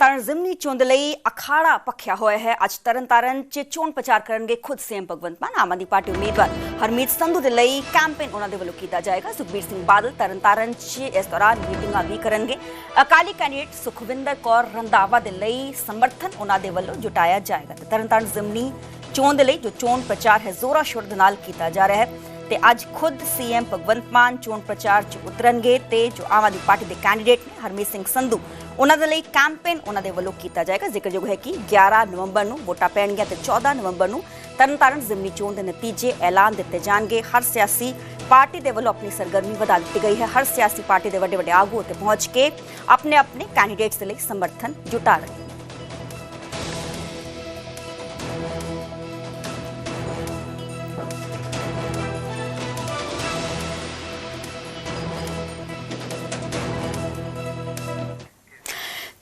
ਤਰਨਤਾਰਨ ਜ਼ਿਮਨੀ ਚੋਣ ਲਈ ਅਖਾੜਾ ਪੱਖਿਆ ਹੋਇਆ ਹੈ। ਅੱਜ ਤਰਨਤਾਰਨ 'ਚ ਚੋਣ ਪ੍ਰਚਾਰ ਕਰਨਗੇ ਖੁਦ ਸੀਐਮ ਭਗਵੰਤ ਮਾਨ, ਆਮ ਆਦਮੀ ਪਾਰਟੀ ਉਮੀਦਵਾਰ ਹਰਮੀਤ ਸੰਧੂ ਦੇ ਲਈ ਕੈਂਪੇਨ ਉਹਨਾਂ ਦੇ ਵੱਲੋਂ ਕੀਤਾ ਜਾਏਗਾ। ਸੁਖਬੀਰ ਸਿੰਘ ਬਾਦਲ ਤਰਨਤਾਰਨ 'ਚ ਇਸ ਦੌਰਾਨ ਮੀਟਿੰਗਾਂ ਵੀ ਕਰਨਗੇ। ਅਕਾਲੀ ਕੈਂਡੀਡੇਟ ਸੁਖਵਿੰਦਰ ਕੌਰ ਰੰਧਾਵਾ ਦੇ ਲਈ ਸਮਰਥਨ ਉਹਨਾਂ ਦੇ ਵੱਲੋਂ ਜੁਟਾਇਆ ਜਾਏਗਾ। ਤੇ ਤਰਨਤਾਰਨ ਜ਼ਿਮਨੀ ਚੋਣ ਦੇ ਲਈ ਜੋ ਚੋਣ ਪ੍ਰਚਾਰ ਹੈ, ਜ਼ੋਰਾ ਸ਼ੋਰ ਦੇ ਨਾਲ ਕੀਤਾ ਜਾ ਰਿਹਾ ਹੈ। ਤੇ ਅੱਜ ਖੁਦ ਸੀਐਮ ਭਗਵੰਤ ਮਾਨ ਚੋਣ ਪ੍ਰਚਾਰ 'ਚ ਉਤਰਨਗੇ ਤੇ ਜੋ ਆਮ ਆਦਮੀ ਪਾਰਟੀ ਦੇ ਕੈਂਡੀਡੇਟ ਨੇ ਹਰਮੀਤ ਸਿੰਘ ਸੰਧੂ ਉਹਨਾਂ ਦੇ ਲਈ ਕੈਂਪੇਨ ਉਹਨਾਂ ਦੇ ਵੱਲੋਂ ਕੀਤਾ ਜਾਏਗਾ। ਜ਼ਿਕਰਯੋਗ ਹੈ ਕਿ 11 ਨਵੰਬਰ ਨੂੰ ਵੋਟਾਂ ਪੈਣਗੀਆਂ ਤੇ 14 ਨਵੰਬਰ ਨੂੰ ਤਰਨਤਾਰਨ ਜ਼ਿਮਨੀ ਚੋਣ ਦੇ ਨਤੀਜੇ ਐਲਾਨ ਦਿੱਤੇ ਜਾਣਗੇ। ਹਰ ਸਿਆਸੀ ਪਾਰਟੀ ਦੇ ਵੱਲੋਂ ਆਪਣੀ ਸਰਗਰਮੀ ਵਧਾ ਦਿੱਤੀ ਗਈ ਹੈ। ਹਰ ਸਿਆਸੀ ਪਾਰਟੀ ਦੇ ਵੱਡੇ ਵੱਡੇ ਆਗੂ ਉੱਤੇ ਪਹੁੰਚ ਕੇ ਆਪਣੇ ਆਪਣੇ ਕੈਂਡੀਡੇਟਸ ਦੇ ਲਈ ਸਮਰਥਨ ਜੁਟਾ ਰਹੇ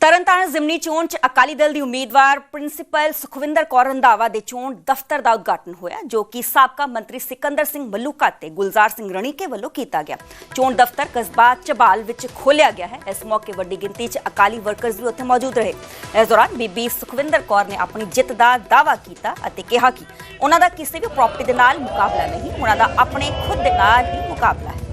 ਤਰਨਤਾਰਨ ਜ਼ਿਮਨੀ ਚੋਣ 'ਚ ਅਕਾਲੀ ਦਲ ਦੀ ਉਮੀਦਵਾਰ ਪ੍ਰਿੰਸੀਪਲ ਸੁਖਵਿੰਦਰ ਕੌਰ ਰੰਧਾਵਾ ਦੇ ਚੋਣ ਦਫ਼ਤਰ ਦਾ ਉਦਘਾਟਨ ਹੋਇਆ, ਜੋ ਕਿ ਸਾਬਕਾ ਮੰਤਰੀ ਸਿਕੰਦਰ ਸਿੰਘ ਮਲੂਕਾ ਤੇ ਗੁਲਜ਼ਾਰ ਸਿੰਘ ਰਣੀਕੇ ਵੱਲੋਂ ਕੀਤਾ ਗਿਆ। ਚੋਣ ਦਫ਼ਤਰ ਕਸਬਾ ਚਬਾਲ ਵਿੱਚ ਖੋਲਿਆ ਗਿਆ ਹੈ। ਇਸ ਮੌਕੇ ਵੱਡੀ ਗਿਣਤੀ 'ਚ ਅਕਾਲੀ ਵਰਕਰਸ ਵੀ ਉੱਥੇ ਮੌਜੂਦ ਰਹੇ। ਇਸ ਦੌਰਾਨ ਬੀਬੀ ਸੁਖਵਿੰਦਰ ਕੌਰ ਨੇ ਆਪਣੀ ਜਿੱਤ ਦਾ ਦਾਅਵਾ ਕੀਤਾ ਅਤੇ ਕਿਹਾ ਕਿ ਉਹਨਾਂ ਦਾ ਕਿਸੇ ਵੀ ਪ੍ਰਾਪਰਟੀ ਦੇ ਨਾਲ ਮੁਕਾਬਲਾ ਨਹੀਂ, ਉਹਨਾਂ ਦਾ ਆਪਣੇ ਖੁਦ ਦੇ ਨਾਲ ਹੀ ਮੁਕਾਬਲਾ ਹੈ।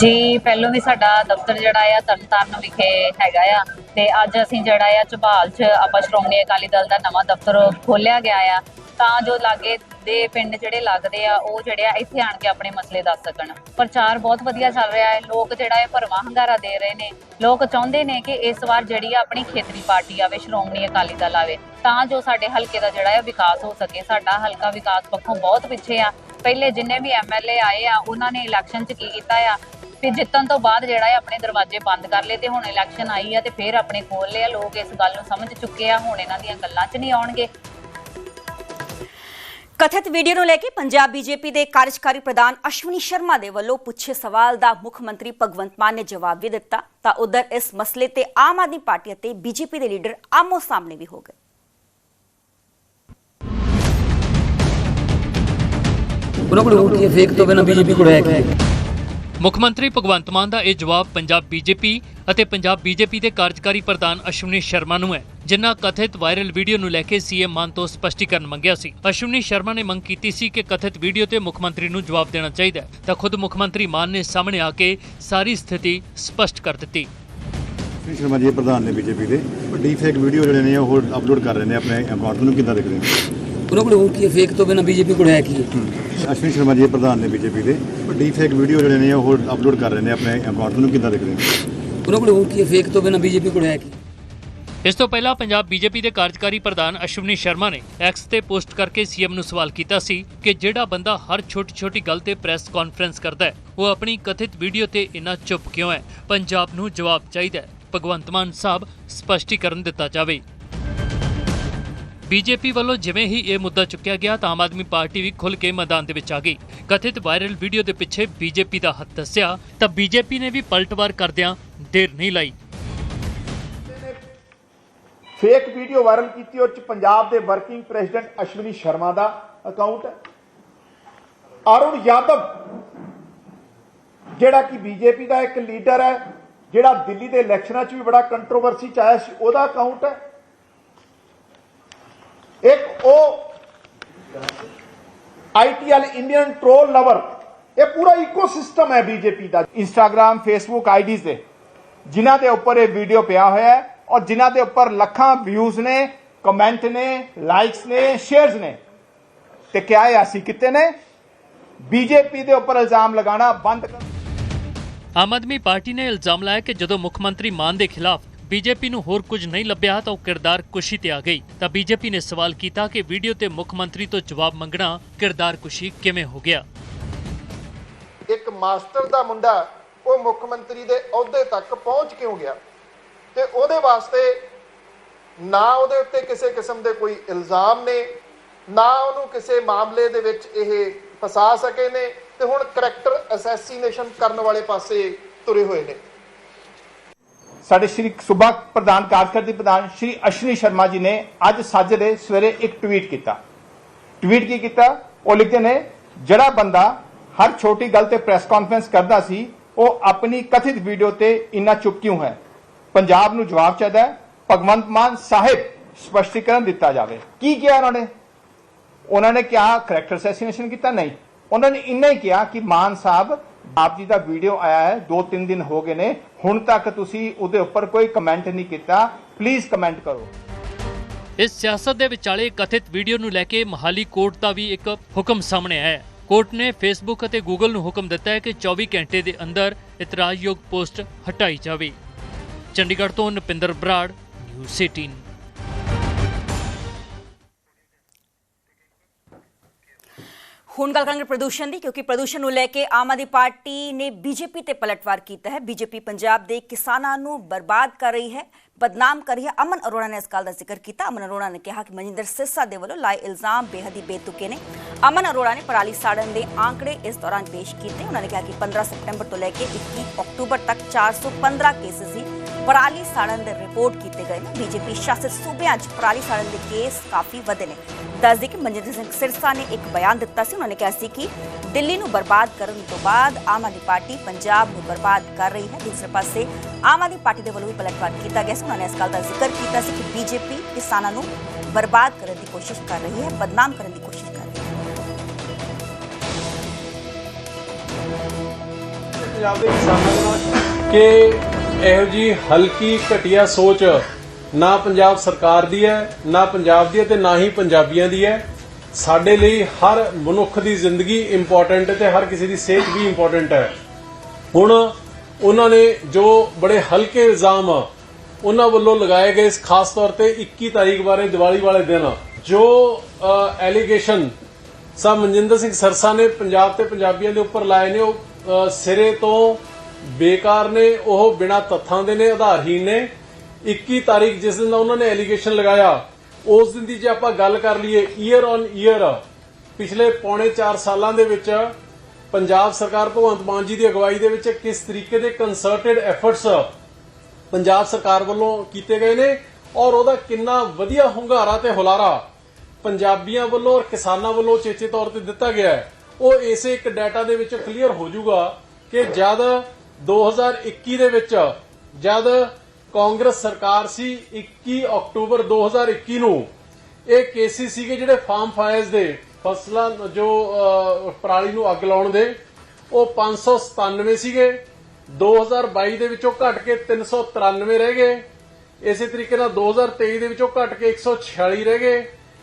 ਜੀ, ਪਹਿਲੋਂ ਵੀ ਸਾਡਾ ਦਫ਼ਤਰ ਜਿਹੜਾ ਆ ਤਰਨਤਾਰਨ ਵਿਖੇ ਹੈਗਾ ਆ ਤੇ ਅੱਜ ਅਸੀਂ ਜਿਹੜਾ ਆ ਝਬਾਲ 'ਚ ਆਪਾਂ ਸ਼੍ਰੋਮਣੀ ਅਕਾਲੀ ਦਲ ਦਾ ਨਵਾਂ ਦਫ਼ਤਰ ਖੋਲਿਆ ਗਿਆ ਆ, ਤਾਂ ਜੋ ਲਾਗੇ ਦੇ ਪਿੰਡ ਜਿਹੜੇ ਲੱਗਦੇ ਆ, ਉਹ ਜਿਹੜੇ ਆ ਇੱਥੇ ਆਣ ਕੇ ਆਪਣੇ ਮਸਲੇ ਦੱਸ ਸਕਣ। ਪ੍ਰਚਾਰ ਬਹੁਤ ਵਧੀਆ ਚੱਲ ਰਿਹਾ ਹੈ, ਲੋਕ ਜਿਹੜਾ ਹੈ ਭਰਵਾਂ ਹੰਗਾਰਾ ਦੇ ਰਹੇ ਨੇ, ਲੋਕ ਚਾਹੁੰਦੇ ਨੇ ਕਿ ਇਸ ਵਾਰ ਜਿਹੜੀ ਆ ਆਪਣੀ ਖੇਤਰੀ ਪਾਰਟੀ ਆਵੇ, ਸ਼੍ਰੋਮਣੀ ਅਕਾਲੀ ਦਲ ਆਵੇ, ਤਾਂ ਜੋ ਸਾਡੇ ਹਲਕੇ ਦਾ ਜਿਹੜਾ ਹੈ ਵਿਕਾਸ ਹੋ ਸਕੇ, ਸਾਡਾ ਹਲਕਾ ਵਿਕਾਸ ਪੱਖੋਂ ਬਹੁਤ ਪਿੱਛੇ ਆ ਪਹਿਲੇ ਜਿੰਨੇ ਵੀ ਐਮਐਲਏ ਆਏ ਆ, ਉਹਨਾਂ ਨੇ ਇਲੈਕਸ਼ਨ 'ਚ ਕੀ ਕੀਤਾ ਆ? ਫਿਰ ਜਿੱਤਣ ਤੋਂ ਬਾਅਦ ਜਿਹੜਾ ਹੈ ਆਪਣੇ ਦਰਵਾਜ਼ੇ ਬੰਦ ਕਰ ਲਏ ਤੇ ਹੁਣ ਇਲੈਕਸ਼ਨ ਆਈ ਆ ਤੇ ਫਿਰ ਆਪਣੇ ਖੋਲ ਲਏ ਲੋਕ ਇਸ ਗੱਲ ਨੂੰ ਸਮਝ ਚੁੱਕੇ ਆ, ਹੁਣ ਇਹਨਾਂ ਦੀਆਂ ਗੱਲਾਂ 'ਚ ਨਹੀਂ ਆਉਣਗੇ। ਕਥਿਤ ਵੀਡੀਓ ਨੂੰ ਲੈ ਕੇ ਪੰਜਾਬ ਬੀਜੇਪੀ ਦੇ ਕਾਰਜਕਾਰੀ ਪ੍ਰਧਾਨ ਅਸ਼ਵਨੀ ਸ਼ਰਮਾ ਦੇ ਵੱਲੋਂ ਪੁੱਛੇ ਸਵਾਲ ਦਾ ਮੁੱਖ ਮੰਤਰੀ ਭਗਵੰਤ ਮਾਨ ਨੇ ਜਵਾਬ ਵੀ ਦਿੱਤਾ। ਤਾਂ ਉਧਰ ਇਸ ਮਸਲੇ ਤੇ ਆਮ ਆਦਮੀ ਪਾਰਟੀ ਅਤੇ ਬੀਜੇਪੀ ਦੇ ਲੀਡਰ ਆਮੋ ਸਾਹਮਣੇ ਵੀ ਹੋ ਗਏ। ਉਹਨਾਂ ਕੋਲ ਵੋਟ ਕੀ ਫੇਕ ਤੋਂ ਬਿਨਾਂ ਬੀਜੇਪੀ ਕੋਲ ਹੈ ਕੀ। ਮੁੱਖ ਮੰਤਰੀ ਭਗਵੰਤ ਮਾਨ ਦਾ ਇਹ ਜਵਾਬ ਪੰਜਾਬ ਬੀਜੇਪੀ ਅਤੇ ਪੰਜਾਬ ਬੀਜੇਪੀ ਦੇ ਕਾਰਜਕਾਰੀ ਪ੍ਰਧਾਨ ਅਸ਼ਵਨੀ ਸ਼ਰਮਾ ਨੂੰ ਹੈ ਜਿਨ੍ਹਾਂ ਕਥਿਤ ਵਾਇਰਲ ਵੀਡੀਓ ਨੂੰ ਲੈ ਕੇ ਸੀਐਮ ਮਾਨ ਤੋਂ ਸਪਸ਼ਟੀਕਰਨ ਮੰਗਿਆ ਸੀ। ਅਸ਼ਵਨੀ ਸ਼ਰਮਾ ਨੇ ਮੰਗ ਕੀਤੀ ਸੀ ਕਿ ਕਥਿਤ ਵੀਡੀਓ ਤੇ ਮੁੱਖ ਮੰਤਰੀ ਨੂੰ ਜਵਾਬ ਦੇਣਾ ਚਾਹੀਦਾ ਹੈ ਤਾਂ ਖੁਦ ਮੁੱਖ ਮੰਤਰੀ ਮਾਨ ਨੇ ਸਾਹਮਣੇ ਆ ਕੇ ਸਾਰੀ ਸਥਿਤੀ ਸਪਸ਼ਟ ਕਰ ਦਿੱਤੀ। ਸ਼੍ਰੀ ਸ਼ਰਮਾ ਜੀ ਪ੍ਰਧਾਨ ਨੇ ਬੀਜੇਪੀ ਦੇ। ਡੀਪ ਫੇਕ ਵੀਡੀਓ ਜਿਹੜੇ ਨੇ ਉਹ ਅਪਲੋਡ ਕਰ ਰਹੇ ਨੇ ਆਪਣੇ ਅਕਾਊਂਟ ਨੂੰ ਕਿੱਦਾਂ ਦੇਖਦੇ ਹੋ? ਉਹਨਾਂ ਕੋਲ ਵੋਟ ਕੀ ਫੇਕ ਤੋਂ ਬਿਨਾਂ ਬੀਜੇਪੀ ਕੋਲ ਹੈ ਕੀ ਅਸ਼ਵਨੀ ਸ਼ਰਮਾ ਜੀ ਪ੍ਰਧਾਨ ਨੇ ਬੀਜੇਪੀ ਦੇ। ਡੀਪ ਫੇਕ ਵੀਡੀਓ ਜਿਹੜੇ ਨੇ ਉਹ ਅਪਲੋਡ ਕਰ ਰਹੇ ਨੇ ਆਪਣੇ ਅਕਾਊਂਟ ਨੂੰ। ਕਿੱਦਾਂ ਦੇਖਦੇ ਹੋ? ਉਹਨਾਂ ਕੋਲ ਵੋਟ ਕੀ ਫੇਕ ਤੋਂ ਬਿਨਾਂ ਬੀਜੇਪੀ ਕੋਲ ਹੈ ਕੀ? ਇਸ ਤੋਂ ਪਹਿਲਾਂ ਪੰਜਾਬ ਬੀਜੇਪੀ ਦੇ ਕਾਰਜਕਾਰੀ ਪ੍ਰਧਾਨ ਅਸ਼ਵਨੀ ਸ਼ਰਮਾ ਨੇ ਐਕਸ ਤੇ ਪੋਸਟ ਕਰਕੇ ਸੀਐਮ ਨੂੰ ਸਵਾਲ ਕੀਤਾ ਸੀ ਕਿ ਜਿਹੜਾ ਬੰਦਾ ਹਰ ਛੋਟੀ-ਛੋਟੀ ਗੱਲ ਤੇ ਪ੍ਰੈਸ ਕਾਨਫਰੰਸ ਕਰਦਾ ਹੈ ਉਹ ਆਪਣੀ ਕਥਿਤ ਵੀਡੀਓ ਤੇ ਇੰਨਾ ਚੁੱਪ ਕਿਉਂ ਹੈ? ਪੰਜਾਬ ਨੂੰ ਜਵਾਬ ਚਾਹੀਦਾ ਹੈ। ਭਗਵੰਤ ਮਾਨ ਸਾਹਿਬ ਸਪਸ਼ਟੀਕਰਨ ਦਿੱਤਾ ਜਾਵੇ। ਬੀਜੇਪੀ ਵੱਲੋਂ ਜਿਵੇਂ ਹੀ ਇਹ ਮੁੱਦਾ ਚੁੱਕਿਆ ਗਿਆ ਤਾਂ ਆਮ ਆਦਮੀ ਪਾਰਟੀ ਵੀ ਖੁੱਲ੍ਹ ਕੇ ਮੈਦਾਨ ਦੇ ਵਿੱਚ ਆ ਗਈ। ਕਥਿਤ ਵਾਇਰਲ ਵੀਡੀਓ ਦੇ ਪਿੱਛੇ ਬੀਜੇਪੀ ਦਾ ਹੱਥ ਦੱਸਿਆ ਤਾਂ ਬੀਜੇਪੀ ਨੇ ਵੀ ਪਲਟਵਾਰ ਕਰਦਿਆਂ ਦੇਰ ਨਹੀਂ ਲਾਈ। ਫੇਕ ਵੀਡੀਓ ਵਾਇਰਲ ਕੀਤੀ ਉਹ ਚ ਪੰਜਾਬ ਦੇ ਵਰਕਿੰਗ ਪ੍ਰੈਜ਼ੀਡੈਂਟ ਅਸ਼ਵਨੀ ਸ਼ਰਮਾ ਦਾ ਅਕਾਊਂਟ ਹੈ। ਅਰੁਣ ਯਾਦਵ, ਜਿਹੜਾ ਕਿ ਬੀਜੇਪੀ ਦਾ ਇੱਕ ਲੀਡਰ ਹੈ, ਜਿਹੜਾ ਦਿੱਲੀ ਦੇ ਇਲੈਕਸ਼ਨਾਂ 'ਚ ਵੀ ਬੜਾ ਕੰਟਰੋਵਰਸੀ ਚ ਆਇਆ ਸੀ, ਉਹਦਾ ਅਕਾਊਂਟ ਹੈ। ਇੱਕ ਉਹ ਆਈਟੀਐਲ ਇੰਡੀਅਨ ਟ੍ਰੋਲ ਲਵਰ ਇਹ ਪੂਰਾ ਇਕੋਸਿਸਟਮ ਹੈ ਬੀਜੇਪੀ ਦਾ ਇੰਸਟਾਗ੍ਰam ਫੇਸਬੁੱਕ ਆਈਡੀਜ਼ ਦੇ ਜਿਨ੍ਹਾਂ ਦੇ ਉੱਪਰ ਇਹ ਵੀਡੀਓ ਪਿਆ ਹੋਇਆ ਹੈ ਔਰ ਜਿਨ੍ਹਾਂ ਦੇ ਉੱਪਰ ਲੱਖਾਂ ਵਿਊਜ਼ ਨੇ ਕਮੈਂਟ ਨੇ ਲਾਈਕਸ ਨੇ ਸ਼ੇਅਰਸ ਨੇ ਤੇ ਕਿਹਾ ਇਹ ਅਸੀਂ ਕਿਤੇ ਨੇ ਬੀਜੇਪੀ ਦੇ ਉੱਪਰ ਇਲਜ਼ਾਮ ਲਗਾਉਣਾ ਬੰਦ ਕਰ ਆਮ ਆਦਮੀ ਪਾਰਟੀ ਨੇ ਇਲਜ਼ਾਮ ਲਾਇਆ ਕਿ ਜਦੋਂ ਮੁੱਖ ਮੰਤਰੀ ਮਾਨ ਦੇ ਖਿਲਾਫ ਬੀਜੇਪੀ ਨੂੰ ਹੋਰ ਕੁਝ ਨਹੀਂ ਲੱਭਿਆ ਤਾਂ ਉਹ ਕਿਰਦਾਰ ਕੁਸ਼ੀ ਤੇ ਆ ਗਈ। ਤਾਂ ਬੀਜੇਪੀ ਨੇ ਸਵਾਲ ਕੀਤਾ ਕਿ ਵੀਡੀਓ ਤੇ ਮੁੱਖ ਮੰਤਰੀ ਤੋਂ ਜਵਾਬ ਮੰਗਣਾ ਕਿਰਦਾਰ ਕੁਸ਼ੀ ਕਿਵੇਂ ਹੋ ਗਿਆ? ਇੱਕ ਮਾਸਟਰ ਦਾ ਮੁੰਡਾ ਉਹ ਮੁੱਖ ਮੰਤਰੀ ਦੇ ਅਹੁਦੇ ਤੱਕ ਪਹੁੰਚ ਕਿਉਂ ਗਿਆ? ਤੇ ਉਹਦੇ ਵਾਸਤੇ ਨਾ ਉਹਦੇ ਉੱਤੇ ਕਿਸੇ ਕਿਸਮ ਦੇ ਕੋਈ ਇਲਜ਼ਾਮ ਨੇ, ਨਾ ਉਹਨੂੰ ਕਿਸੇ ਮਾਮਲੇ ਦੇ ਵਿੱਚ ਇਹ ਫਸਾ ਸਕੇ ਨੇ ਤੇ ਹੁਣ ਕਰੈਕਟਰ ਅਸੈਸੀਨੇਸ਼ਨ ਕਰਨ ਵਾਲੇ ਪਾਸੇ ਤੁਰੇ ਹੋਏ ਨੇ। ਸਾਡੇ ਸ਼੍ਰੀ ਸੂਬਾ ਪ੍ਰਧਾਨ ਕਾਰਜਕਾਰੀ ਪ੍ਰਧਾਨ ਸ਼੍ਰੀ ਅਸ਼ਵਨੀ ਸ਼ਰਮਾ ਜੀ ਨੇ ਅੱਜ ਸਾਜਰੇ ਸਵੇਰੇ ਇੱਕ ਟਵੀਟ ਕੀਤਾ। ਟਵੀਟ ਕੀ ਕੀਤਾ? ਉਹ ਲਿਖਦੇ ਨੇ, ਜਿਹੜਾ ਬੰਦਾ ਹਰ ਛੋਟੀ ਗੱਲ ਤੇ ਪ੍ਰੈਸ ਕਾਨਫਰੰਸ ਕਰਦਾ ਸੀ, ਉਹ ਆਪਣੀ ਕਥਿਤ ਵੀਡੀਓ ਤੇ ਇੰਨਾ ਚੁੱਪ ਕਿਉਂ ਹੈ? ਪੰਜਾਬ ਨੂੰ ਜਵਾਬ ਚਾਹੀਦਾ ਹੈ, ਭਗਵੰਤ ਮਾਨ ਸਾਹਿਬ ਸਪਸ਼ਟੀਕਰਨ ਦਿੱਤਾ ਜਾਵੇ। ਕੀ ਕਿਹਾ ਉਹਨਾਂ ਨੇ? ਉਹਨਾਂ ਨੇ ਕਿਹਾ ਕਰੈਕਟਰ ਅਸੈਸੀਨੇਸ਼ਨ ਕੀਤਾ? ਨਹੀਂ। ਉਹਨਾਂ ਨੇ ਇੰਨਾ ਹੀ ਕਿਹਾ ਕਿ ਮਾਨ ਸਾਹਿਬ ਆਪ ਜੀ ਦਾ ਵੀਡੀਓ ਆਇਆ ਹੈ, ਦੋ ਤਿੰਨ ਦਿਨ ਹੋ ਗਏ ਨੇ। ਹੁਣ ਤੱਕ ਤੁਸੀਂ ਉਹਦੇ ਉੱਪਰ ਕੋਈ ਕਮੈਂਟ ਨਹੀਂ ਕੀਤਾ। ਪਲੀਜ਼ ਕਮੈਂਟ ਕਰੋ। ਇਸ ਸਿਆਸਤ ਦੇ ਵਿਚਾਲੇ ਕਥਿਤ ਵੀਡੀਓ ਨੂੰ ਲੈ ਕੇ ਮਹਾਲੀ ਕੋਰਟ ਦਾ ਵੀ ਇੱਕ ਹੁਕਮ ਸਾਹਮਣੇ ਆਇਆ ਹੈ। ਕੋਰਟ ਨੇ ਫੇਸਬੁੱਕ ਅਤੇ ਗੂਗਲ ਨੂੰ ਹੁਕਮ ਦਿੱਤਾ ਹੈ ਕਿ 24 ਘੰਟੇ ਦੇ ਅੰਦਰ ਇਤਰਾਜ਼ਯੋਗ ਪੋਸਟ ਹਟਾਈ ਜਾਵੇ। ਚੰਡੀਗੜ੍ਹ ਤੋਂ ਨਪਿੰਦਰ ਬਰਾੜ ਨਿਊਜ਼ 18 ਹੁਣ ਗੱਲ ਕਰਾਂਗੇ ਪ੍ਰਦੂਸ਼ਣ ਦੀ, ਕਿਉਂਕਿ ਪ੍ਰਦੂਸ਼ਣ ਨੂੰ ਲੈ ਕੇ ਆਮ ਆਦਮੀ ਪਾਰਟੀ ਨੇ ਬੀਜੇਪੀ ਤੇ ਪਲਟਵਾਰ ਕੀਤਾ ਹੈ। ਬੀਜੇਪੀ ਪੰਜਾਬ ਦੇ ਕਿਸਾਨਾਂ ਨੂੰ ਬਰਬਾਦ ਕਰ ਰਹੀ ਹੈ, ਬਦਨਾਮ ਕਰ ਰਹੀ ਹੈ। ਅਮਨ ਅਰੋੜਾ ਨੇ ਇਸ ਗੱਲ ਦਾ ਜ਼ਿਕਰ ਕੀਤਾ। ਅਮਨ ਅਰੋੜਾ ਨੇ ਕਿਹਾ ਕਿ ਮਨਿੰਦਰ ਸਿਰਸਾ ਦੇ ਵੱਲੋਂ ਲਾਏ ਇਲਜ਼ਾਮ ਬੇਹੱਦ ਹੀ ਬੇਤੁਕੇ ਨੇ। ਅਮਨ ਅਰੋੜਾ ਨੇ ਪਰਾਲੀ ਸਾੜਨ ਦੇ ਆંકੜੇ ਇਸ ਦੌਰਾਨ ਪੇਸ਼ ਕੀਤੇ। ਉਹਨਾਂ ਨੇ ਕਿਹਾ ਕਿ 15 ਸਤੰਬਰ ਤੋਂ ਲੈ ਕੇ 21 ਅਕਤੂਬਰ ਤੱਕ 415 ਕੇਸਿਸ ਸੀ। ਪਰਾਲੀ ਸਾੜਨ ਦੇ ਰਿਪੋਰਟ ਕੀਤੇ ਗਏ ਨੇ। ਬੀਜੇਪੀ ਸ਼ਾਸਿਤ ਸੂਬਿਆਂ 'ਚ ਪਰਾਲੀ ਸਾੜਨ ਦੇ ਕੇਸ ਕਾਫੀ ਵਧੇ ਨੇ। ਦੱਸਦੇ ਕਿ ਮਨਜਿੰਦਰ ਸਿੰਘ ਸਿਰਸਾ ਨੇ ਇੱਕ ਬਿਆਨ ਦਿੱਤਾ ਸੀ। ਉਹਨਾਂ ਨੇ ਕਿਹਾ ਸੀ ਕਿ ਦਿੱਲੀ ਨੂੰ ਬਰਬਾਦ ਕਰਨ ਤੋਂ ਬਾਅਦ ਆਮ ਆਦਮੀ ਪਾਰਟੀ ਪੰਜਾਬ ਨੂੰ ਬਰਬਾਦ ਕਰ ਰਹੀ ਹੈ। ਦੂਸਰੇ ਪਾਸੇ ਆਮ ਆਦਮੀ ਪਾਰਟੀ ਦੇ ਵੱਲੋਂ ਵੀ ਪਲਟਵਾਰ ਕੀਤਾ ਗਿਆ ਸੀ। ਉਹਨਾਂ ਨੇ ਇਸ ਗੱਲ ਦਾ ਜ਼ਿਕਰ ਕੀਤਾ ਸੀ ਕਿ ਬੀਜੇਪੀ ਕਿਸਾਨਾਂ ਨੂੰ ਬਰਬਾਦ ਕਰਨ ਦੀ ਕੋਸ਼ਿਸ਼ ਕਰ ਰਹੀ ਹੈ, ਬਦਨਾਮ ਕਰਨ ਦੀ ਕੋਸ਼ਿਸ਼ ਕਰ ਰਹੀ ਹੈ। ਪੰਜਾਬ ਦੇ ਕਿਸਾਨਾਂ ਨਾਲ ਕਿ ਇਹੋ ਜੀ ਹਲਕੀ ਘਟੀਆ ਸੋਚ ਨਾ ਪੰਜਾਬ ਸਰਕਾਰ ਦੀ ਹੈ, ਨਾ ਪੰਜਾਬ ਦੀ ਹੈ ਤੇ ਨਾ ਹੀ ਪੰਜਾਬੀਆਂ ਦੀ ਹੈ। ਸਾਡੇ ਲਈ ਹਰ ਮਨੁੱਖ ਦੀ ਜ਼ਿੰਦਗੀ ਇੰਪੋਰਟੈਂਟ ਹੈ ਤੇ ਹਰ ਕਿਸੇ ਦੀ ਸਿਹਤ ਵੀ ਇੰਪੋਰਟੈਂਟ ਹੈ। ਹੁਣ ਉਹਨਾਂ ਨੇ ਜੋ ਬੜੇ ਹਲਕੇ ਇਲਜ਼ਾਮ ਉਹਨਾਂ ਵੱਲੋਂ ਲਗਾਏ ਗਏ ਇਸ ਖਾਸ ਤੌਰ ਤੇ 21 ਤਾਰੀਖ ਬਾਰੇ, ਦੀਵਾਲੀ ਵਾਲੇ ਦਿਨ, ਜੋ ਐਲੀਗੇਸ਼ਨ ਸਾ ਮਨਜਿੰਦਰ ਸਿੰਘ ਸਰਸਾ ਨੇ ਪੰਜਾਬ ਤੇ ਪੰਜਾਬੀਆਂ ਦੇ ਉੱਪਰ ਲਾਏ ਨੇ, ਉਹ ਸਿਰੇ ਤੋਂ ਬੇਕਾਰ ਨੇ, ਉਹ ਬਿਨਾ ਤੱਥਾਂ ਦੇ ਨੇ, ਆਧਾਰਹੀਣ ਨੇ। 21 ਤਾਰੀਖ ਜਿਸ ਦਿਨ ਦਾ ਉਹਨਾਂ ਨੇ ਐਲੀਗੇਸ਼ਨ ਲਗਾਇਆ, ਉਸ ਦਿਨ ਦੀ ਜੇ ਆਪਾਂ ਗੱਲ ਕਰ ਲਈਏ ਈਅਰ ਔਨ ਈਅਰ ਪਿਛਲੇ ਪੌਣੇ 4 ਸਾਲਾਂ ਦੇ ਵਿੱਚ ਪੰਜਾਬ ਸਰਕਾਰ ਭਗਵੰਤ ਮਾਨ ਜੀ ਦੀ ਅਗਵਾਈ ਦੇ ਵਿੱਚ ਕਿਸ ਤਰੀਕੇ ਦੇ ਕੰਸਰਟਡ ਐਫਰਟਸ ਪੰਜਾਬ ਸਰਕਾਰ ਵੱਲੋਂ ਕੀਤੇ ਗਏ ਨੇ ਔਰ ਉਹਦਾ ਕਿੰਨਾ ਵਧੀਆ ਹੁੰਗਾਰਾ ਤੇ ਹੁਲਾਰਾ ਪੰਜਾਬੀਆਂ ਵੱਲੋਂ ਔਰ ਕਿਸਾਨਾਂ ਵੱਲੋਂ ਚੇਚੇ ਤੌਰ ਤੇ ਦਿੱਤਾ ਗਿਆ ਹੈ। ਉਹ ਇਸੇ ਇੱਕ ਡਾਟਾ ਦੇ ਵਿੱਚ ਕਲੀਅਰ ਹੋ ਜਾਊਗਾ ਕਿ ਜਦ 2021 ਦੇ ਵਿੱਚ ਜਦ ਕਾਂਗਰਸ ਸਰਕਾਰ ਸੀ 21 ਅਕਤੂਬਰ 2021 ਨੂੰ, ਇਹ ਕੇਸਿਸ ਸੀਗੇ ਜਿਹੜੇ ਫਾਰਮ ਫਾਇਰਸ ਦੇ, ਫਸਲਾਂ ਜੋ ਪਰਾਲੀ ਨੂੰ ਅੱਗ ਲਾਉਣ ਦੇ, ਉਹ 597 ਸੀਗੇ 2022 ਦੇ ਵਿੱਚੋਂ ਘਟ ਕੇ 393 ਰਹਿ ਗਏ, ਇਸੇ ਤਰੀਕੇ ਨਾਲ 2023 ਦੇ ਵਿੱਚੋਂ ਘਟ ਕੇ 146 ਰਹਿ ਗਏ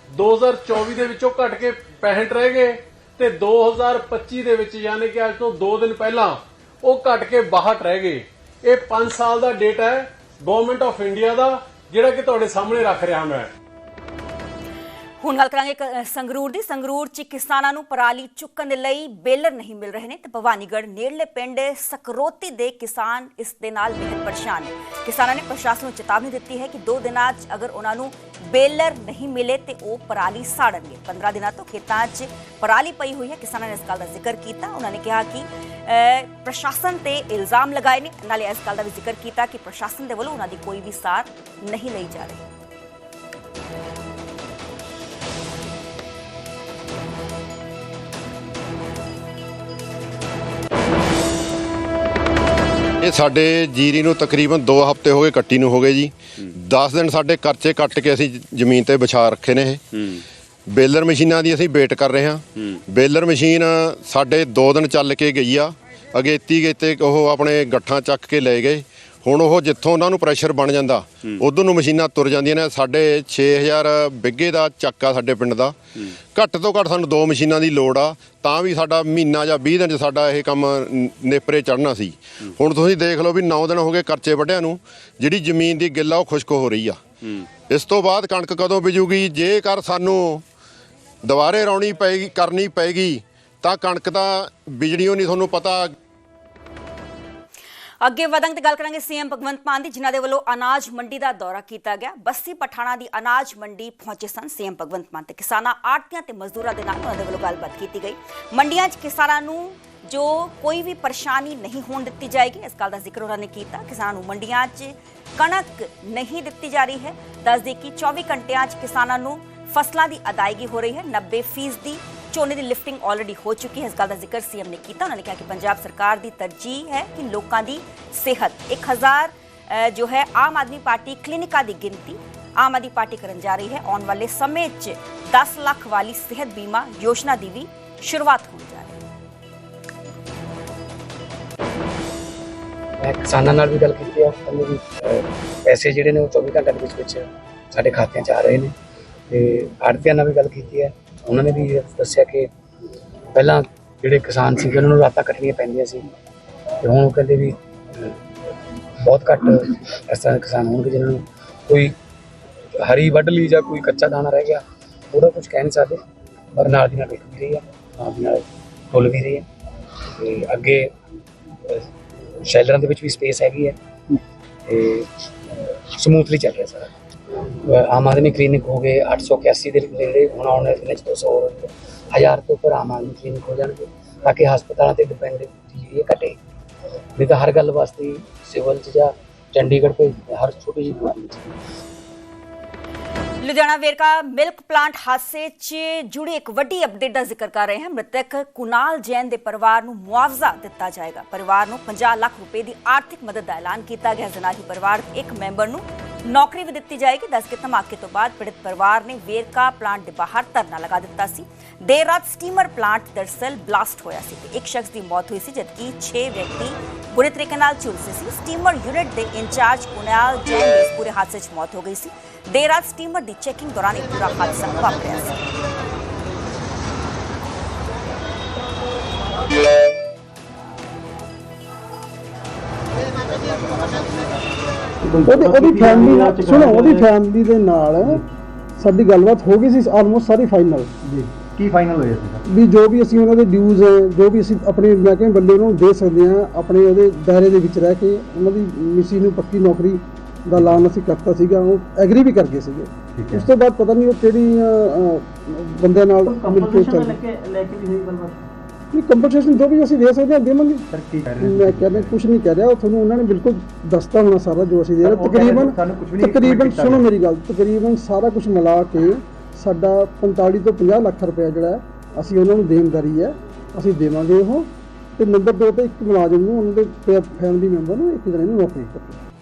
2024 ਦੇ ਵਿੱਚੋਂ ਘਟ ਕੇ 65 ਰਹਿ ਗਏ, ਤੇ 2025 ਦੇ ਵਿੱਚ, ਯਾਨੀ ਕਿ ਅੱਜ ਤੋਂ 2 ਦਿਨ ਪਹਿਲਾਂ ਉਹ ਘਟ ਕੇ 62 ਰਹਿ ਗਏ। ਇਹ 5 ਸਾਲ ਦਾ ਡੇਟਾ ਹੈ ਗਵਰਨਮੈਂਟ ਆਫ ਇੰਡੀਆ ਦਾ, ਜਿਹੜਾ ਕਿ ਤੁਹਾਡੇ ਸਾਹਮਣੇ ਰੱਖ ਰਿਹਾ ਮੈਂ। ਹੁਣ ਗੱਲ ਕਰਾਂਗੇ ਸੰਗਰੂਰ ਦੀ। ਸੰਗਰੂਰ ਚ ਕਿਸਾਨਾਂ ਨੂੰ ਪਰਾਲੀ ਚੁੱਕਣ ਦੇ ਲਈ ਬੇਲਰ ਨਹੀਂ ਮਿਲ ਰਹੇ ਨੇ ਤੇ ਭਵਾਨੀਗੜ੍ਹ ਨੇੜਲੇ ਪਿੰਡ ਸਕਰੋਤੀ ਦੇ ਕਿਸਾਨ ਇਸ ਦੇ ਨਾਲ ਬੇਹੱਦ ਪਰੇਸ਼ਾਨ ਨੇ। ਕਿਸਾਨਾਂ ਨੇ ਪ੍ਰਸ਼ਾਸਨ ਨੂੰ ਚੇਤਾਵਨੀ ਦਿੱਤੀ ਹੈ ਕਿ ਦੋ ਦਿਨਾਂ 'ਚ ਅਗਰ ਉਹਨਾਂ ਨੂੰ ਬੇਲਰ ਨਹੀਂ ਮਿਲੇ ਤੇ ਉਹ ਪਰਾਲੀ ਸਾੜਨਗੇ। 15 ਦਿਨਾਂ ਤੋਂ ਖੇਤਾਂ 'ਚ ਪਰਾਲੀ ਪਈ ਹੋਈ ਹੈ। ਕਿਸਾਨਾਂ ਨੇ ਇਸ ਗੱਲ ਦਾ ਜ਼ਿਕਰ ਕੀਤਾ। ਉਹਨਾਂ ਨੇ ਕਿਹਾ ਕਿ ਪ੍ਰਸ਼ਾਸਨ ਤੇ ਇਲਜ਼ਾਮ ਲਗਾਏ ਨੇ। ਨਾਲੇ ਇਸ ਗੱਲ ਦਾ ਵੀ ਜ਼ਿਕਰ ਕੀਤਾ ਕਿ ਪ੍ਰਸ਼ਾਸਨ ਦੇ ਵੱਲੋਂ ਉਹਨਾਂ ਦੀ ਕੋਈ ਵੀ ਸਾਰ ਨਹੀਂ ਲਈ ਜਾ ਰਹੀ। ਇਹ ਸਾਡੇ ਜੀਰੀ ਨੂੰ ਤਕਰੀਬਨ 2 ਹਫ਼ਤੇ ਹੋ ਗਏ ਕੱਟੀ ਨੂੰ ਹੋ ਗਏ ਜੀ। 10 ਦਿਨ ਸਾਡੇ ਕਰਚੇ ਕੱਟ ਕੇ ਅਸੀਂ ਜ਼ਮੀਨ ਤੇ ਵਿਛਾ ਰੱਖੇ ਨੇ ਇਹ। ਬੇਲਰ ਮਸ਼ੀਨਾਂ ਦੀ ਅਸੀਂ ਵੇਟ ਕਰ ਰਹੇ ਹਾਂ। ਬੇਲਰ ਮਸ਼ੀਨ ਸਾਡੇ 2 ਦਿਨ ਚੱਲ ਕੇ ਗਈ ਆ। ਅਗੇਤੀ ਗੇਤੇ ਉਹ ਆਪਣੇ ਗੱਠਾਂ ਚੱਕ ਕੇ ਲੈ ਗਏ। ਹੁਣ ਉਹ ਜਿੱਥੋਂ ਉਹਨਾਂ ਨੂੰ ਪ੍ਰੈਸ਼ਰ ਬਣ ਜਾਂਦਾ ਉਧਰ ਨੂੰ ਮਸ਼ੀਨਾਂ ਤੁਰ ਜਾਂਦੀਆਂ ਨੇ ਸਾਡੇ 6000 ਬਿੱਗੇ ਦਾ ਚੱਕ ਸਾਡੇ ਪਿੰਡ ਦਾ। ਘੱਟ ਤੋਂ ਘੱਟ ਸਾਨੂੰ ਦੋ ਮਸ਼ੀਨਾਂ ਦੀ ਲੋੜ ਆ ਤਾਂ ਵੀ ਸਾਡਾ ਮਹੀਨਾ ਜਾਂ 20 ਦਿਨ ਚ ਸਾਡਾ ਇਹ ਕੰਮ ਨੇਪਰੇ ਚੜਨਾ ਸੀ। ਹੁਣ ਤੁਸੀਂ ਦੇਖ ਲਓ ਵੀ 9 ਦਿਨ ਹੋ ਗਏ ਕਰਚੇ ਵੱਢਿਆਂ ਨੂੰ ਜਿਹੜੀ ਜ਼ਮੀਨ ਦੀ ਗਿੱਲ ਆ ਉਹ ਖੁਸ਼ਕ ਹੋ ਰਹੀ ਆ। ਇਸ ਤੋਂ ਬਾਅਦ ਕਣਕ ਕਦੋਂ ਬੀਜੂਗੀ? ਜੇਕਰ ਸਾਨੂੰ ਦੁਬਾਰੇ ਰੌਣੀ ਪਏਗੀ ਕਰਨੀ ਪਏਗੀ ਤਾਂ ਕਣਕ ਤਾਂ ਬਿਜਲੀਓ ਨਹੀਂ ਤੁਹਾਨੂੰ ਪਤਾ ਅੱਗੇ ਵਧਾਂਗੇ ਤੇ ਗੱਲ ਕਰਾਂਗੇ ਸੀਐਮ ਭਗਵੰਤ ਮਾਨ ਦੀ, ਜਿਨ੍ਹਾਂ ਦੇ ਵੱਲੋਂ ਅਨਾਜ ਮੰਡੀ ਦਾ ਦੌਰਾ ਕੀਤਾ ਗਿਆ। ਬੱਸੀ ਪਠਾਣਾ ਦੀ ਅਨਾਜ ਮੰਡੀ ਪਹੁੰਚੇ ਸਨ ਸੀਐਮ ਭਗਵੰਤ ਮਾਨ ਤੇ। ਕਿਸਾਨਾਂ ਆੜਤੀਆਂ ਤੇ ਮਜ਼ਦੂਰਾਂ ਦੇ ਨਾਲ ਉਹਨਾਂ ਦੇ ਵੱਲੋਂ ਗੱਲਬਾਤ ਕੀਤੀ ਗਈ। ਮੰਡੀਆਂ 'ਚ ਕਿਸਾਨਾਂ ਨੂੰ ਜੋ ਕੋਈ ਵੀ ਪਰੇਸ਼ਾਨੀ ਨਹੀਂ ਹੋਣ ਦਿੱਤੀ ਜਾਏਗੀ, ਇਸ ਗੱਲ ਦਾ ਜ਼ਿਕਰ ਉਹਨਾਂ ਨੇ ਕੀਤਾ। ਕਿਸਾਨਾਂ ਨੂੰ ਮੰਡੀਆਂ 'ਚ ਕਣਕ ਨਹੀਂ ਦਿੱਤੀ ਜਾ ਰਹੀ ਹੈ। ਦੱਸਦੇ ਕਿ 24 ਘੰਟਿਆਂ 'ਚ ਕਿਸਾਨਾਂ ਨੂੰ ਫਸਲਾਂ ਦੀ ਅਦਾਇਗੀ ਹੋ ਰਹੀ ਹੈ। 90% ਦੀ ਝੋਨੇ ਦੀ ਲਿਫਟਿੰਗ ਆਲਰੇਡੀ ਹੋ ਚੁੱਕੀ ਹੈ। ਇਸ ਗੱਲ ਦਾ ਜ਼ਿਕਰ ਸੀਐਮ ਨੇ ਕੀਤਾ। ਉਹਨਾਂ ਨੇ ਕਿਹਾ ਕਿ ਪੰਜਾਬ ਸਰਕਾਰ ਦੀ ਤਰਜੀਹ ਹੈ ਕਿ ਲੋਕਾਂ ਦੀ ਸਿਹਤ। 1000 ਅ, ਜੋ ਹੈ ਆਮ ਆਦਮੀ ਪਾਰਟੀ ਕਲੀਨਿਕਾਂ ਦੀ ਗਿਣਤੀ ਆਮ ਆਦਮੀ ਪਾਰਟੀ ਕਰਨ ਜਾ ਰਹੀ ਹੈ। ਆਉਣ ਵਾਲੇ ਸਮੇਂ 'ਚ 10 ਲੱਖ ਵਾਲੀ ਸਿਹਤ ਬੀਮਾ ਯੋਜਨਾ ਦੀ ਵੀ ਸ਼ੁਰੂਆਤ ਹੋਣ ਜਾ ਰਹੀ ਹੈ। ਮੈਂ ਕਿਸਾਨਾਂ ਨਾਲ ਵੀ ਗੱਲ ਕੀਤੀ ਆ। ਕਹਿੰਦੇ ਵੀ ਅਹ, ਪੈਸੇ ਜਿਹੜੇ ਨੇ ਉਹ 24 ਘੰਟੇ ਦੇ ਵਿੱਚ ਵਿੱਚ ਸਾਡੇ ਖਾਤਿਆਂ 'ਚ ਆ ਰਹੇ ਨੇ। ਤੇ ਆੜਤੀਆਂ ਨਾਲ ਵੀ ਗੱਲ ਕੀਤੀ ਹੈ। ਉਹਨਾਂ ਨੇ ਵੀ ਦੱਸਿਆ ਕਿ ਪਹਿਲਾਂ ਜਿਹੜੇ ਕਿਸਾਨ ਸੀ ਉਹਨਾਂ ਨੂੰ ਰਾਤਾਂ ਕੱਟਣੀਆਂ ਪੈਂਦੀਆਂ ਸੀ। ਤੇ ਹੁਣ ਉਹ ਕਹਿੰਦੇ ਵੀ ਬਹੁਤ ਘੱਟ ਇਸ ਤਰ੍ਹਾਂ ਦੇ ਕਿਸਾਨ ਹੋਣਗੇ ਜਿਨ੍ਹਾਂ ਨੂੰ ਕੋਈ ਹਰੀ ਵੱਢ ਲਈ ਜਾਂ ਕੋਈ ਕੱਚਾ ਦਾਣਾ ਰਹਿ ਗਿਆ। ਉਹਦਾ ਕੁਝ ਕਹਿ ਨਹੀਂ ਸਕਦੇ, ਪਰ ਨਾਲ ਦੀ ਨਾਲ ਵੇਖ ਵੀ ਰਹੀ ਆ ਨਾਲ ਦੀ ਨਾਲ ਫੁੱਲ ਵੀ ਰਹੀ ਆ ਤੇ ਅੱਗੇ ਸ਼ੈਲਰਾਂ ਦੇ ਵਿੱਚ ਵੀ ਸਪੇਸ ਹੈਗੀ ਹੈ। ਤੇ ਸਮੂਥਲੀ ਚੱਲ ਰਿਹਾ ਸਾਰਾ। ਆਮ ਆਦਮੀ ਕਲੀਨਿਕ ਹੋ ਗਏ 881 ਦੇ ਨੇੜੇ ਹੁਣ ਆਉਣ ਵਾਲੇ ਦਿਨਾਂ 'ਚ 200 ਹਜ਼ਾਰ ਤੋਂ ਉੱਪਰ ਆਮ ਆਦਮੀ ਕਲੀਨਿਕ ਹੋ ਜਾਣਗੇ। ਤਾਂ ਕਿ ਹਸਪਤਾਲਾਂ ਤੇ ਡਿਪੈਂਡੈਂਸੀ ਜਿਹੜੀ ਹੈ ਘਟੇ। ਨਹੀਂ ਤਾਂ ਹਰ ਗੱਲ ਵਾਸਤੇ ਸਿਵਲ 'ਚ ਜਾਂ ਚੰਡੀਗੜ੍ਹ ਭੇਜਦੇ ਹਰ ਛੋਟੀ ਜਿਹੀ ਬਿਮਾਰੀ 'ਚ ਲੁਧਿਆਣਾ ਵੇਰਕਾ ਮਿਲਕ ਪਲਾਂਟ ਹਾਦਸੇ 'ਚ ਜੁੜੀ ਇੱਕ ਵੱਡੀ ਅਪਡੇਟ ਦਾ ਜ਼ਿਕਰ ਕਰ ਰਹੇ ਹਾਂ। ਮ੍ਰਿਤਕ ਕੁਨਾਲ ਜੈਨ ਦੇ ਪਰਿਵਾਰ ਨੂੰ ਮੁਆਵਜ਼ਾ ਦਿੱਤਾ ਜਾਏਗਾ। ਪਰਿਵਾਰ ਨੂੰ 50 ਲੱਖ ਰੁਪਏ ਦੀ ਆਰਥਿਕ ਮਦਦ ਦਾ ਐਲਾਨ ਕੀਤਾ ਗਿਆ। ਜਨਾਹੀ ਪਰਿਵਾਰ ਇੱਕ ਮੈਂਬਰ ਨੂੰ ਨੌਕਰੀ ਵੀ ਦਿੱਤੀ ਜਾਏਗੀ ਦੱਸ ਕੇ ਧਮਾਕੇ ਤੋਂ ਬਾਅਦ ਪੀੜਤ ਪਰਿਵਾਰ ਨੇ ਵੇਰਕਾ ਪਲਾਂਟ ਦੇ ਬਾਹਰ ਧਰਨਾ ਲਗਾ ਦਿੱਤਾ ਸੀ ਦੇਰ ਰਾਤ ਸਟੀਮਰ ਪਲਾਂਟ ਦਰਸਲ ਬਲਾਸਟ ਹੋਇਆ ਸੀ ਤੇ ਇੱਕ ਸ਼ਖਸ ਦੀ ਮੌਤ ਹੋਈ ਸੀ ਜਦਕਿ 6 ਵਿਅਕਤੀ ਬੁਰੇ ਤਰੀਕੇ ਨਾਲ ਝੁਲਸੇ ਸੀ ਸਟੀਮਰ ਯੂਨਿਟ ਦੇ ਇੰਚਾਰਜ ਕੁਨਾਲ ਜੈਨ ਦੀ ਇਸ ਪੂਰੇ ਹਾਦਸੇ 'ਚ ਮੌਤ ਹੋ ਗਈ ਸੀ ਦੇਰ ਰਾਤ ਸਟੀਮਰ ਦੀ ਚੈਕਿੰਗ ਦੌਰਾਨ ਇਹ ਪੂਰਾ ਹਾਦਸਾ ਵਾਪਰਿਆ ਸੀ ਉਹਦੀ ਉਹਦੀ ਫੈਮਿਲੀ ਨਾਲ ਸੁਣੋ ਉਹਦੀ ਫੈਮਿਲੀ ਦੇ ਨਾਲ ਸਾਡੀ ਗੱਲਬਾਤ ਹੋ ਗਈ ਸੀ ਆਲਮੋਸਟ ਸਾਰੀ ਫਾਈਨਲ ਜੀ ਕੀ ਫਾਈਨਲ ਹੋਇਆ ਸੀ ਵੀ ਜੋ ਵੀ ਅਸੀਂ ਉਹਨਾਂ ਦੇ ਡਿਊਜ਼ ਹੈ ਜੋ ਵੀ ਅਸੀਂ ਆਪਣੇ ਮਹਿਕਮੇ ਵੱਲੋਂ ਉਹਨਾਂ ਨੂੰ ਦੇ ਸਕਦੇ ਹਾਂ ਆਪਣੇ ਉਹਦੇ ਦਾਇਰੇ ਦੇ ਵਿੱਚ ਰਹਿ ਕੇ ਉਹਨਾਂ ਦੀ ਮਿਸੀ ਨੂੰ ਪੱਕੀ ਨੌਕਰੀ ਦਾ ਐਲਾਨ ਅਸੀਂ ਕਰਤਾ ਸੀਗਾ ਉਹ ਐਗਰੀ ਵੀ ਕਰ ਗਏ ਸੀਗੇ। ਉਸ ਤੋਂ ਬਾਅਦ ਪਤਾ ਨਹੀਂ ਉਹ ਕਿਹੜੀ ਬੰਦਿਆਂ ਨਾਲ ਮਿਲ ਕੇ ਚੱਲ ਲੈ ਕੇ ਲੈ ਕੇ ਵੀ ਹੋਈ ਗੱਲਬਾਤ? ਨਹੀਂ ਕੰਪਨਸੇਸ਼ਨ ਜੋ ਵੀ ਅਸੀਂ ਦੇ ਸਕਦੇ ਹਾਂ ਦੇਵਾਂਗੇ ਸਰ ਕੀ ਕਹਿ ਰਹੇ ਮੈਂ ਕਹਿੰਦਾ ਕੁਝ ਨਹੀਂ ਕਹਿ ਰਿਹਾ ਉਹ ਤੁਹਾਨੂੰ ਉਹਨਾਂ ਨੇ ਬਿਲਕੁਲ ਦੱਸਤਾ ਹੋਣਾ ਸਾਰਾ ਜੋ ਅਸੀਂ ਦੇ ਰਹੇ ਤਕਰੀਬਨ ਤਕਰੀਬਨ ਸੁਣੋ। ਮੇਰੀ ਗੱਲ ਤਕਰੀਬਨ ਸਾਰਾ ਕੁਝ ਮਿਲਾ ਕੇ ਸਾਡਾ 45 ਤੋਂ 50 ਲੱਖ ਰੁਪਏ ਜਿਹੜਾ ਅਸੀਂ ਉਹਨਾਂ ਨੂੰ ਦੇਣਦਾਰੀ ਹੈ ਅਸੀਂ ਦੇਵਾਂਗੇ ਉਹ। ਤੇ ਨੰਬਰ 2 ਤੇ ਇੱਕ ਮੁਲਾਜ਼ਮ ਨੂੰ ਉਹਨਾਂ ਦੇ ਫੈਮਿਲੀ ਮੈਂਬਰ ਨੂੰ ਇੱਕ ਜਣੇ ਨੂੰ ਨੌਕਰੀ ਕਰਨੀ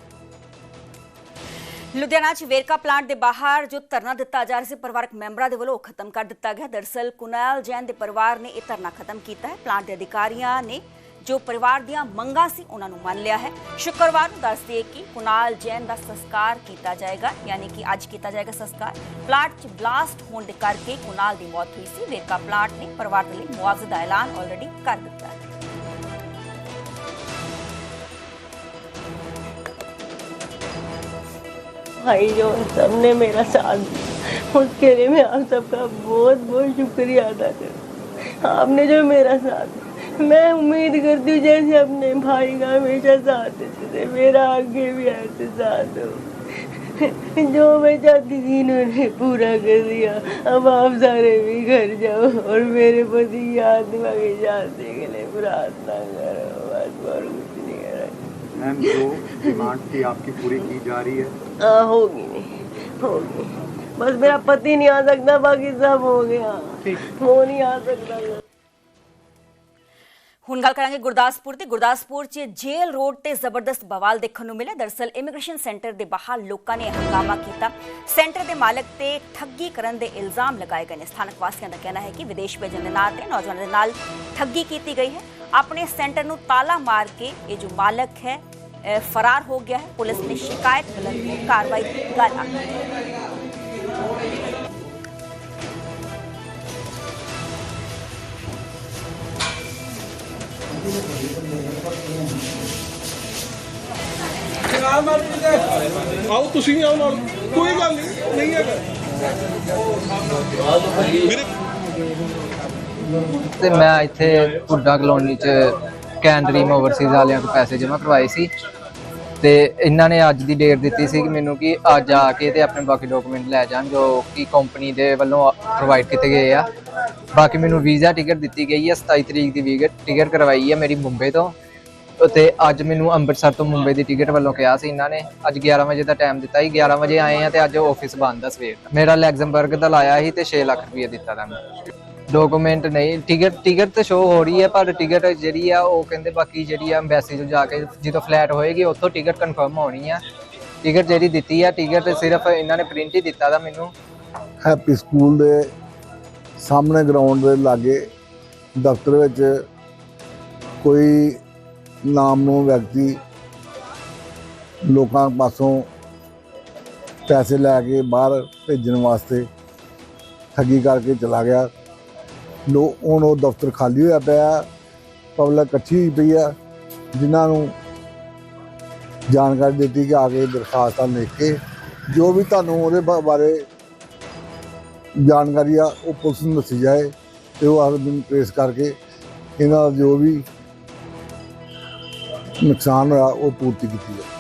ਲੁਧਿਆਣਾ 'ਚ ਵੇਰਕਾ ਪਲਾਂਟ ਦੇ ਬਾਹਰ ਜੋ ਧਰਨਾ ਦਿੱਤਾ ਜਾ ਰਿਹਾ ਸੀ, ਪਰਿਵਾਰਕ ਮੈਂਬਰਾਂ ਦੇ ਵੱਲੋਂ ਖਤਮ ਕਰ ਦਿੱਤਾ ਗਿਆ। ਦਰਸਲ ਕੁਨਾਲ ਜੈਨ ਦੇ ਪਰਿਵਾਰ ਨੇ ਇਹ ਧਰਨਾ ਖਤਮ ਕੀਤਾ ਹੈ। ਪਲਾਂਟ ਦੇ ਅਧਿਕਾਰੀਆਂ ਨੇ ਜੋ ਪਰਿਵਾਰ ਦੀਆਂ ਮੰਗਾਂ ਸੀ, ਉਹਨਾਂ ਨੂੰ ਮੰਨ ਲਿਆ ਹੈ। ਸ਼ੁੱਕਰਵਾਰ ਨੂੰ ਦੱਸ ਦਈਏ ਕਿ ਕੁਨਾਲ ਜੈਨ ਦਾ ਸੰਸਕਾਰ ਕੀਤਾ ਜਾਏਗਾ, ਯਾਨੀ ਕਿ ਅੱਜ ਕੀਤਾ ਜਾਏਗਾ ਸੰਸਕਾਰ। ਪਲਾਂਟ 'ਚ ਬਲਾਸਟ ਹੋਣ ਦੇ ਕਰਕੇ ਕੁਨਾਲ ਦੀ ਮੌਤ ਹੋਈ ਸੀ। ਵੇਰਕਾ ਪਲਾਂਟ ਨੇ ਪਰਿਵਾਰ ਦੇ ਲਈ ਮੁਆਵਜ਼ੇ ਦਾ ਐਲਾਨ ਆਲਰੇਡੀ ਕਰ ਦਿੱਤਾ ਹੈ। भाई जो सबने मेरा साथ उसके लिए मैं आप सबका बहुत बहुत शुक्रिया अदा करती हूँ। आपने जो मेरा साथ मैं उम्मीद करती हूँ जैसे अपने भाई का हमेशा साथ देते मेरा आगे भी ऐसे साथ हो। जो मैं चाहती थी इन्होंने पूरा कर दिया। अब आप सारे भी घर जाओ और मेरे पति की आत्मा शांति के लिए प्रार्थना करो। बस करो मैम जो डिमांड थी आपकी पूरी की जा रही है हाँ होगी नहीं होगी बस मेरा पति नहीं आ सकता बाकी सब हो गया वो नहीं आ सकता ਹੁਣ ਗੱਲ ਕਰਾਂਗੇ ਗੁਰਦਾਸਪੁਰ ਤੇ ਗੁਰਦਾਸਪੁਰ 'ਚ ਜੇਲ ਰੋਡ ਤੇ ਜ਼ਬਰਦਸਤ ਬਵਾਲ ਦੇਖਣ ਨੂੰ ਮਿਲਿਆ ਦਰਸਲ ਇਮੀਗ੍ਰੇਸ਼ਨ ਸੈਂਟਰ ਦੇ ਬਾਹਰ ਲੋਕਾਂ ਨੇ ਹੰਗਾਮਾ ਕੀਤਾ ਸੈਂਟਰ ਦੇ ਮਾਲਕ ਤੇ ਠੱਗੀ ਕਰਨ ਦੇ ਇਲਜ਼ਾਮ ਲਗਾਏ ਗਏ ਨੇ ਸਥਾਨਕ ਵਾਸੀਆਂ ਦਾ ਕਹਿਣਾ ਹੈ ਕਿ ਵਿਦੇਸ਼ ਭੇਜਣ ਦੇ ਨਾਂ ਤੇ ਨੌਜਵਾਨਾਂ ਦੇ ਨਾਲ ਠੱਗੀ ਕੀਤੀ ਗਈ ਹੈ ਆਪਣੇ ਸੈਂਟਰ ਨੂੰ ਤਾਲਾ ਮਾਰ ਕੇ ਇਹ ਜੋ ਮਾਲਕ ਹੈ ਅਹ, ਫਰਾਰ ਹੋ ਗਿਆ ਹੈ ਪੁਲਿਸ ਨੇ ਸ਼ਿਕਾਇਤ ਕਰਨ ਦੀ ਕਾਰਵਾਈ ਦੀ ਗੱਲ ਆਖੀ ਆਓ ਤੁਸੀਂ ਵੀ ਆਓ ਨਾਲ ਕੋਈ ਗੱਲ ਨਹੀਂ ਨਹੀਂ ਹੈਗਾ ਤੇ ਮੈਂ ਇੱਥੇ ਪੁੱਡਾ ਕਲੋਨੀ ਚ ਕੈਨਡਰੀਮ ਓਵਰਸੀਜ਼ ਵਾਲਿਆਂ ਕੋਲ ਪੈਸੇ ਜਮ੍ਹਾਂ ਕਰਵਾਏ ਸੀ। ਤੇ ਇਹਨਾਂ ਨੇ ਅੱਜ ਦੀ ਡੇਟ ਦਿੱਤੀ ਸੀ ਕਿ ਮੈਨੂੰ ਕਿ ਅੱਜ ਆ ਕੇ ਤੇ ਆਪਣੇ ਬਾਕੀ ਡਾਕੂਮੈਂਟ ਲੈ ਜਾਣ, ਜੋ ਕਿ ਕੰਪਨੀ ਦੇ ਵੱਲੋਂ ਪ੍ਰੋਵਾਈਡ ਕੀਤੇ ਗਏ ਆ। ਬਾਕੀ ਮੈਨੂੰ ਵੀਜ਼ਾ ਟਿਕਟ ਦਿੱਤੀ ਗਈ ਹੈ 27 ਤਰੀਕ ਦੀ ਵੀਜ਼ਾ ਟਿਕਟ ਕਰਵਾਈ ਹੈ ਮੇਰੀ ਮੁੰਬਈ ਤੋਂ। ਤੇ ਅੱਜ ਮੈਨੂੰ ਅੰਮ੍ਰਿਤਸਰ ਤੋਂ ਮੁੰਬਈ ਦੀ ਟਿਕਟ ਵੱਲੋਂ ਕਿਹਾ ਸੀ ਇਹਨਾਂ ਨੇ। ਅੱਜ 11 ਵਜੇ ਦਾ ਟਾਈਮ ਦਿੱਤਾ ਸੀ 11 ਵਜੇ ਆਏ ਆ ਤੇ ਅੱਜ ਆਫਿਸ ਬੰਦ ਆ ਸਵੇਰ ਦਾ। ਮੇਰਾ ਲੈਗਜ਼ਮਬਰਗ ਦਾ ਲਾਇਆ ਸੀ ਤੇ 6 ਲੱਖ ਰੁਪਏ ਦਿੱਤਾ ਦਾ ਡਾਕੂਮੈਂਟ ਨਹੀਂ। ਟਿਕਟ ਟਿਕਟ ਤੇ ਸ਼ੋ ਹੋ ਰਹੀ ਹੈ, ਪਰ ਟਿਕਟ ਜਿਹੜੀ ਆ, ਉਹ ਕਹਿੰਦੇ ਬਾਕੀ ਜਿਹੜੀ ਆ ਐਮਬੈਸੀ ਤੋਂ ਜਾ ਕੇ ਜਦੋਂ ਫਲੈਟ ਹੋਏਗੀ, ਉੱਥੋਂ ਟਿਕਟ ਕਨਫਰਮ ਹੋਣੀ ਆ। ਟਿਕਟ ਜਿਹੜੀ ਦਿੱਤੀ ਆ ਟਿਕਟ ਸਿਰਫ ਇਹਨਾਂ ਨੇ ਪ੍ਰਿੰਟ ਹੀ ਦਿੱਤਾ ਦਾ ਮੈਨੂੰ। ਹੈਪੀ ਸਕੂਲ ਦੇ ਸਾਹਮਣੇ ਗਰਾਊਂਡ ਦੇ ਲਾਗੇ ਦਫ਼ਤਰ ਵਿੱਚ ਕੋਈ ਨਾਮ ਨੂੰ ਵਿਅਕਤੀ ਲੋਕਾਂ ਪਾਸੋਂ ਪੈਸੇ ਲੈ ਕੇ ਬਾਹਰ ਭੇਜਣ ਵਾਸਤੇ ਠੱਗੀ ਕਰਕੇ ਚਲਾ ਗਿਆ। ਲੋ ਹੁਣ ਉਹ ਦਫ਼ਤਰ ਖਾਲੀ ਹੋਇਆ ਪਿਆ ਪਬਲਿਕ ਇਕੱਠੀ ਹੋਈ ਪਈ ਆ ਜਿਨ੍ਹਾਂ ਨੂੰ ਜਾਣਕਾਰੀ ਦਿੱਤੀ ਕਿ ਆ ਕੇ ਦਰਖਾਸਤਾਂ ਲਿਖ ਕੇ, ਜੋ ਵੀ ਤੁਹਾਨੂੰ ਉਹਦੇ ਬਾ- ਬਾਰੇ ਜਾਣਕਾਰੀ ਆ, ਉਹ ਪੁਲਿਸ ਨੂੰ ਦੱਸੀ ਜਾਏ ਤੇ ਉਹ ਹਰ ਦਿਨ ਟ੍ਰੇਸ ਕਰਕੇ ਇਹਨਾਂ ਦਾ ਜੋ ਵੀ ਨੁਕਸਾਨ ਹੋਇਆ, ਉਹ ਪੂਰਤੀ ਕੀਤੀ ਜਾਏ।